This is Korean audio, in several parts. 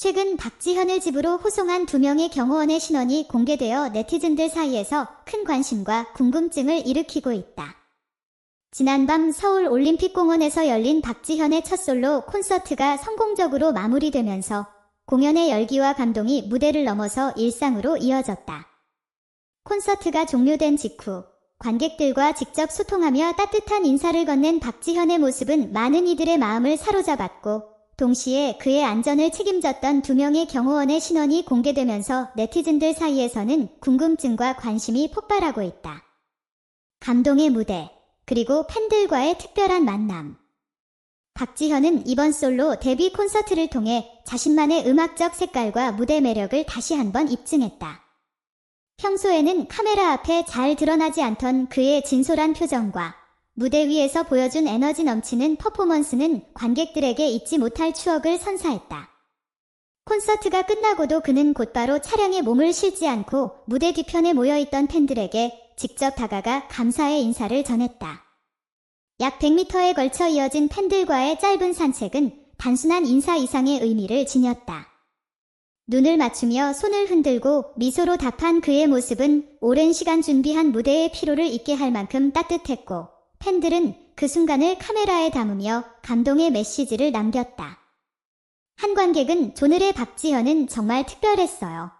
최근 박지현을 집으로 호송한 두 명의 경호원의 신원이 공개되어 네티즌들 사이에서 큰 관심과 궁금증을 일으키고 있다. 지난밤 서울 올림픽공원에서 열린 박지현의 첫 솔로 콘서트가 성공적으로 마무리되면서 공연의 열기와 감동이 무대를 넘어서 일상으로 이어졌다. 콘서트가 종료된 직후 관객들과 직접 소통하며 따뜻한 인사를 건넨 박지현의 모습은 많은 이들의 마음을 사로잡았고 동시에 그의 안전을 책임졌던 두 명의 경호원의 신원이 공개되면서 네티즌들 사이에서는 궁금증과 관심이 폭발하고 있다. 감동의 무대, 그리고 팬들과의 특별한 만남. 박지현은 이번 솔로 데뷔 콘서트를 통해 자신만의 음악적 색깔과 무대 매력을 다시 한번 입증했다. 평소에는 카메라 앞에 잘 드러나지 않던 그의 진솔한 표정과 무대 위에서 보여준 에너지 넘치는 퍼포먼스는 관객들에게 잊지 못할 추억을 선사했다. 콘서트가 끝나고도 그는 곧바로 차량에 몸을 실지 않고 무대 뒤편에 모여있던 팬들에게 직접 다가가 감사의 인사를 전했다. 약 100m에 걸쳐 이어진 팬들과의 짧은 산책은 단순한 인사 이상의 의미를 지녔다. 눈을 맞추며 손을 흔들고 미소로 답한 그의 모습은 오랜 시간 준비한 무대의 피로를 잊게 할 만큼 따뜻했고 팬들은 그 순간을 카메라에 담으며 감동의 메시지를 남겼다. 한 관객은 조늘의 박지현은 정말 특별했어요.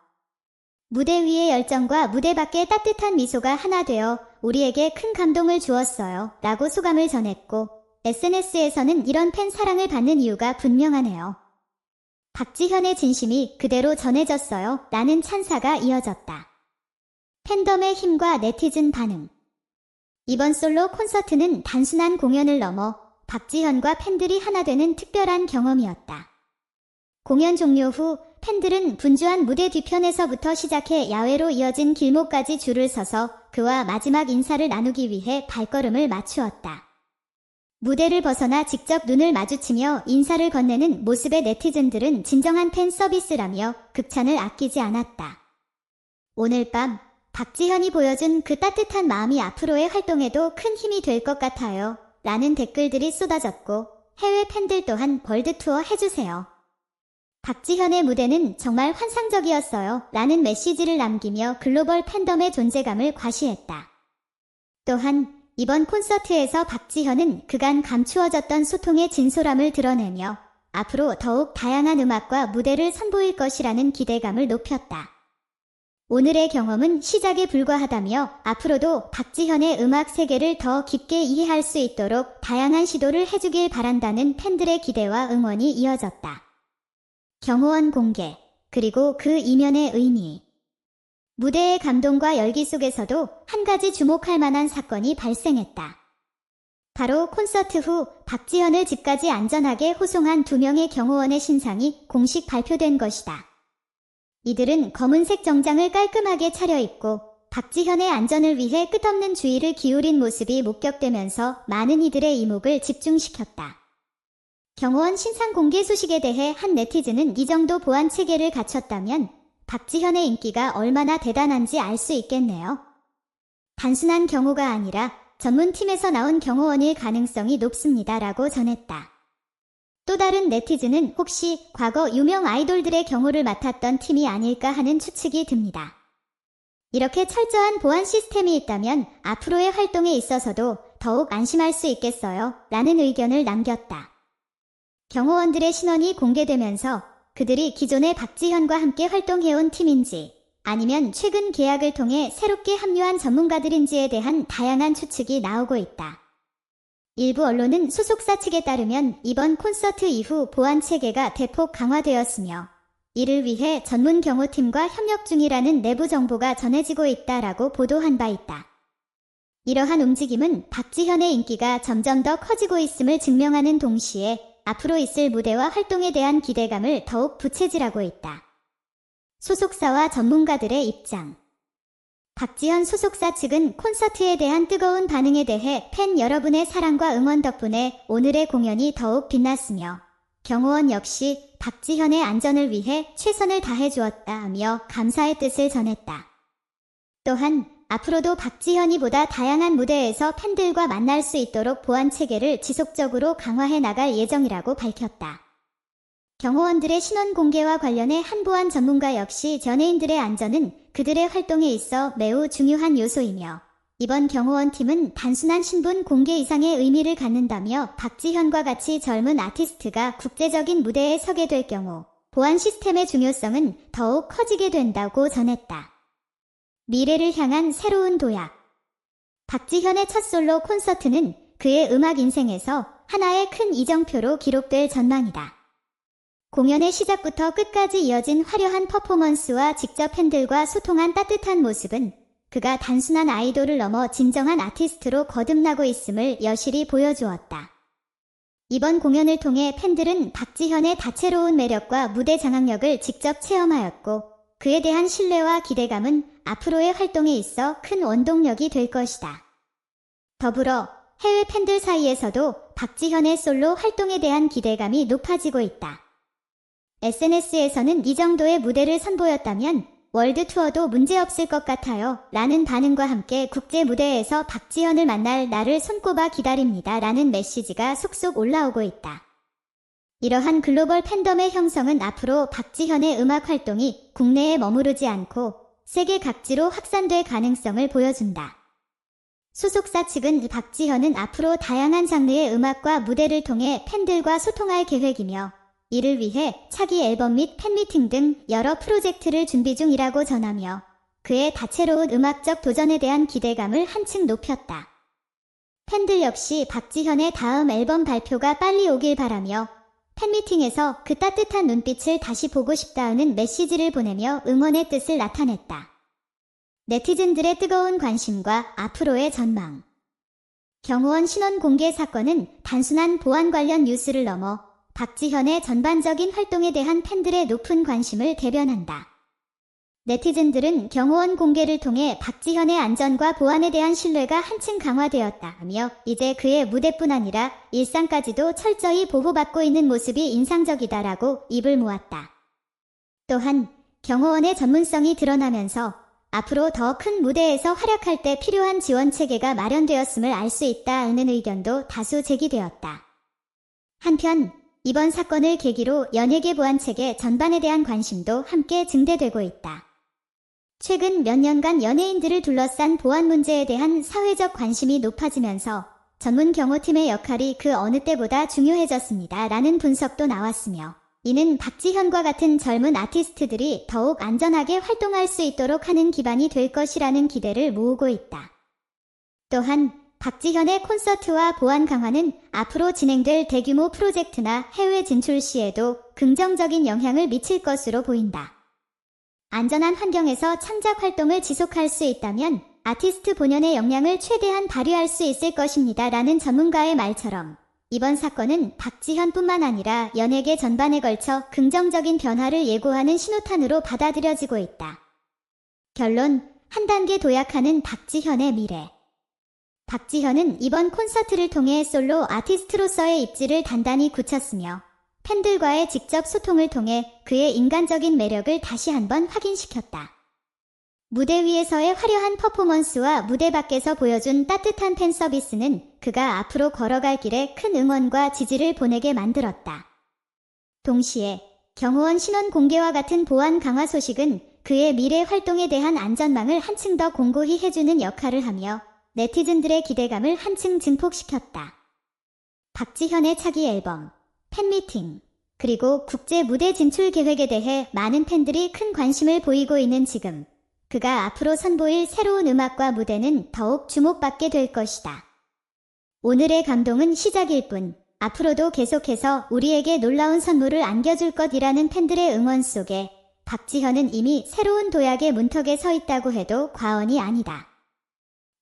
무대 위의 열정과 무대 밖의 따뜻한 미소가 하나 되어 우리에게 큰 감동을 주었어요. 라고 소감을 전했고 SNS에서는 이런 팬 사랑을 받는 이유가 분명하네요. 박지현의 진심이 그대로 전해졌어요. 라는 찬사가 이어졌다. 팬덤의 힘과 네티즌 반응. 이번 솔로 콘서트는 단순한 공연을 넘어 박지현과 팬들이 하나 되는 특별한 경험이었다. 공연 종료 후 팬들은 분주한 무대 뒤편에서부터 시작해 야외로 이어진 길목까지 줄을 서서 그와 마지막 인사를 나누기 위해 발걸음을 맞추었다. 무대를 벗어나 직접 눈을 마주치며 인사를 건네는 모습의 네티즌들은 진정한 팬 서비스라며 극찬을 아끼지 않았다. 오늘 밤 박지현이 보여준 그 따뜻한 마음이 앞으로의 활동에도 큰 힘이 될 것 같아요. 라는 댓글들이 쏟아졌고 해외 팬들 또한 월드투어 해주세요. 박지현의 무대는 정말 환상적이었어요. 라는 메시지를 남기며 글로벌 팬덤의 존재감을 과시했다. 또한 이번 콘서트에서 박지현은 그간 감추어졌던 소통의 진솔함을 드러내며 앞으로 더욱 다양한 음악과 무대를 선보일 것이라는 기대감을 높였다. 오늘의 경험은 시작에 불과하다며 앞으로도 박지현의 음악 세계를 더 깊게 이해할 수 있도록 다양한 시도를 해주길 바란다는 팬들의 기대와 응원이 이어졌다. 경호원 공개, 그리고 그 이면의 의미. 무대의 감동과 열기 속에서도 한 가지 주목할 만한 사건이 발생했다. 바로 콘서트 후 박지현을 집까지 안전하게 호송한 두 명의 경호원의 신상이 공식 발표된 것이다. 이들은 검은색 정장을 깔끔하게 차려입고 박지현의 안전을 위해 끝없는 주의를 기울인 모습이 목격되면서 많은 이들의 이목을 집중시켰다. 경호원 신상 공개 소식에 대해 한 네티즌은 이 정도 보안 체계를 갖췄다면 박지현의 인기가 얼마나 대단한지 알 수 있겠네요. 단순한 경호가 아니라 전문팀에서 나온 경호원일 가능성이 높습니다. 라고 전했다. 또 다른 네티즌은 혹시 과거 유명 아이돌들의 경호를 맡았던 팀이 아닐까 하는 추측이 듭니다. 이렇게 철저한 보안 시스템이 있다면 앞으로의 활동에 있어서도 더욱 안심할 수 있겠어요. 라는 의견을 남겼다. 경호원들의 신원이 공개되면서 그들이 기존의 박지현과 함께 활동해온 팀인지 아니면 최근 계약을 통해 새롭게 합류한 전문가들인지에 대한 다양한 추측이 나오고 있다. 일부 언론은 소속사 측에 따르면 이번 콘서트 이후 보안 체계가 대폭 강화되었으며 이를 위해 전문 경호팀과 협력 중이라는 내부 정보가 전해지고 있다라고 보도한 바 있다. 이러한 움직임은 박지현의 인기가 점점 더 커지고 있음을 증명하는 동시에 앞으로 있을 무대와 활동에 대한 기대감을 더욱 부채질하고 있다. 소속사와 전문가들의 입장 박지현 소속사 측은 콘서트에 대한 뜨거운 반응에 대해 팬 여러분의 사랑과 응원 덕분에 오늘의 공연이 더욱 빛났으며 경호원 역시 박지현의 안전을 위해 최선을 다해 주었다 하며 감사의 뜻을 전했다. 또한 앞으로도 박지현이 보다 다양한 무대에서 팬들과 만날 수 있도록 보안 체계를 지속적으로 강화해 나갈 예정이라고 밝혔다. 경호원들의 신원 공개와 관련해 한보안 전문가 역시 연예인들의 안전은 그들의 활동에 있어 매우 중요한 요소이며 이번 경호원 팀은 단순한 신분 공개 이상의 의미를 갖는다며 박지현과 같이 젊은 아티스트가 국제적인 무대에 서게 될 경우 보안 시스템의 중요성은 더욱 커지게 된다고 전했다. 미래를 향한 새로운 도약. 박지현의 첫 솔로 콘서트는 그의 음악 인생에서 하나의 큰 이정표로 기록될 전망이다. 공연의 시작부터 끝까지 이어진 화려한 퍼포먼스와 직접 팬들과 소통한 따뜻한 모습은 그가 단순한 아이돌을 넘어 진정한 아티스트로 거듭나고 있음을 여실히 보여주었다. 이번 공연을 통해 팬들은 박지현의 다채로운 매력과 무대 장악력을 직접 체험하였고 그에 대한 신뢰와 기대감은 앞으로의 활동에 있어 큰 원동력이 될 것이다. 더불어 해외 팬들 사이에서도 박지현의 솔로 활동에 대한 기대감이 높아지고 있다. SNS에서는 이 정도의 무대를 선보였다면 월드 투어도 문제없을 것 같아요. 라는 반응과 함께 국제 무대에서 박지현을 만날 나를 손꼽아 기다립니다. 라는 메시지가 속속 올라오고 있다. 이러한 글로벌 팬덤의 형성은 앞으로 박지현의 음악 활동이 국내에 머무르지 않고 세계 각지로 확산될 가능성을 보여준다. 소속사 측은 박지현은 앞으로 다양한 장르의 음악과 무대를 통해 팬들과 소통할 계획이며 이를 위해 차기 앨범 및 팬미팅 등 여러 프로젝트를 준비 중이라고 전하며 그의 다채로운 음악적 도전에 대한 기대감을 한층 높였다. 팬들 역시 박지현의 다음 앨범 발표가 빨리 오길 바라며 팬미팅에서 그 따뜻한 눈빛을 다시 보고 싶다는 메시지를 보내며 응원의 뜻을 나타냈다. 네티즌들의 뜨거운 관심과 앞으로의 전망. 경호원 신원 공개 사건은 단순한 보안 관련 뉴스를 넘어 박지현의 전반적인 활동에 대한 팬들의 높은 관심을 대변한다. 네티즌들은 경호원 공개를 통해 박지현의 안전과 보안에 대한 신뢰가 한층 강화되었다며 이제 그의 무대뿐 아니라 일상까지도 철저히 보호받고 있는 모습이 인상적이다라고 입을 모았다. 또한 경호원의 전문성이 드러나면서 앞으로 더 큰 무대에서 활약할 때 필요한 지원 체계가 마련되었음을 알 수 있다는 의견도 다수 제기되었다. 한편 이번 사건을 계기로 연예계 보안체계 전반에 대한 관심도 함께 증대되고 있다. 최근 몇 년간 연예인들을 둘러싼 보안 문제에 대한 사회적 관심이 높아지면서 전문 경호팀의 역할이 그 어느 때보다 중요해졌습니다. 라는 분석도 나왔으며 이는 박지현과 같은 젊은 아티스트들이 더욱 안전하게 활동할 수 있도록 하는 기반이 될 것이라는 기대를 모으고 있다. 또한 박지현의 콘서트와 보안 강화는 앞으로 진행될 대규모 프로젝트나 해외 진출 시에도 긍정적인 영향을 미칠 것으로 보인다. 안전한 환경에서 창작 활동을 지속할 수 있다면 아티스트 본연의 역량을 최대한 발휘할 수 있을 것입니다. 라는 전문가의 말처럼 이번 사건은 박지현뿐만 아니라 연예계 전반에 걸쳐 긍정적인 변화를 예고하는 신호탄으로 받아들여지고 있다. 결론, 한 단계 도약하는 박지현의 미래. 박지현은 이번 콘서트를 통해 솔로 아티스트로서의 입지를 단단히 굳혔으며 팬들과의 직접 소통을 통해 그의 인간적인 매력을 다시 한번 확인시켰다. 무대 위에서의 화려한 퍼포먼스와 무대 밖에서 보여준 따뜻한 팬 서비스는 그가 앞으로 걸어갈 길에 큰 응원과 지지를 보내게 만들었다. 동시에 경호원 신원 공개와 같은 보안 강화 소식은 그의 미래 활동에 대한 안전망을 한층 더 공고히 해주는 역할을 하며 네티즌들의 기대감을 한층 증폭시켰다. 박지현의 차기 앨범, 팬미팅, 그리고 국제 무대 진출 계획에 대해 많은 팬들이 큰 관심을 보이고 있는 지금, 그가 앞으로 선보일 새로운 음악과 무대는 더욱 주목받게 될 것이다. 오늘의 감동은 시작일 뿐, 앞으로도 계속해서 우리에게 놀라운 선물을 안겨줄 것이라는 팬들의 응원 속에 박지현은 이미 새로운 도약의 문턱에 서 있다고 해도 과언이 아니다.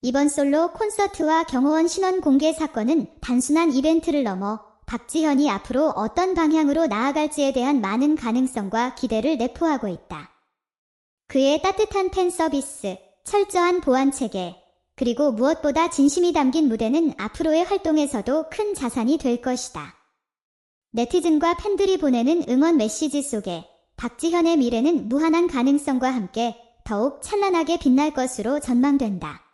이번 솔로 콘서트와 경호원 신원 공개 사건은 단순한 이벤트를 넘어 박지현이 앞으로 어떤 방향으로 나아갈지에 대한 많은 가능성과 기대를 내포하고 있다. 그의 따뜻한 팬 서비스, 철저한 보안 체계, 그리고 무엇보다 진심이 담긴 무대는 앞으로의 활동에서도 큰 자산이 될 것이다. 네티즌과 팬들이 보내는 응원 메시지 속에 박지현의 미래는 무한한 가능성과 함께 더욱 찬란하게 빛날 것으로 전망된다.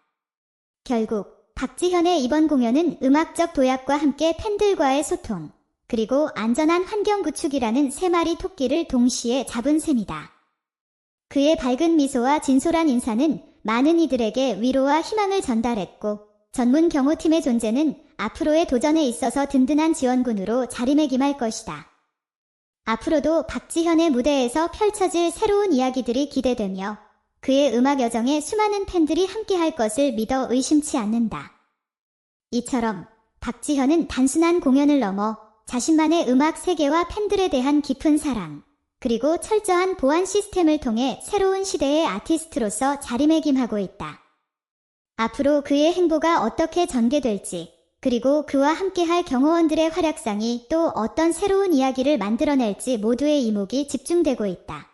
결국 박지현의 이번 공연은 음악적 도약과 함께 팬들과의 소통, 그리고 안전한 환경 구축이라는 세 마리 토끼를 동시에 잡은 셈이다. 그의 밝은 미소와 진솔한 인사는 많은 이들에게 위로와 희망을 전달했고 전문 경호팀의 존재는 앞으로의 도전에 있어서 든든한 지원군으로 자리매김할 것이다. 앞으로도 박지현의 무대에서 펼쳐질 새로운 이야기들이 기대되며 그의 음악 여정에 수많은 팬들이 함께할 것을 믿어 의심치 않는다. 이처럼 박지현은 단순한 공연을 넘어 자신만의 음악 세계와 팬들에 대한 깊은 사랑, 그리고 철저한 보안 시스템을 통해 새로운 시대의 아티스트로서 자리매김하고 있다. 앞으로 그의 행보가 어떻게 전개될지, 그리고 그와 함께할 경호원들의 활약상이 또 어떤 새로운 이야기를 만들어낼지 모두의 이목이 집중되고 있다.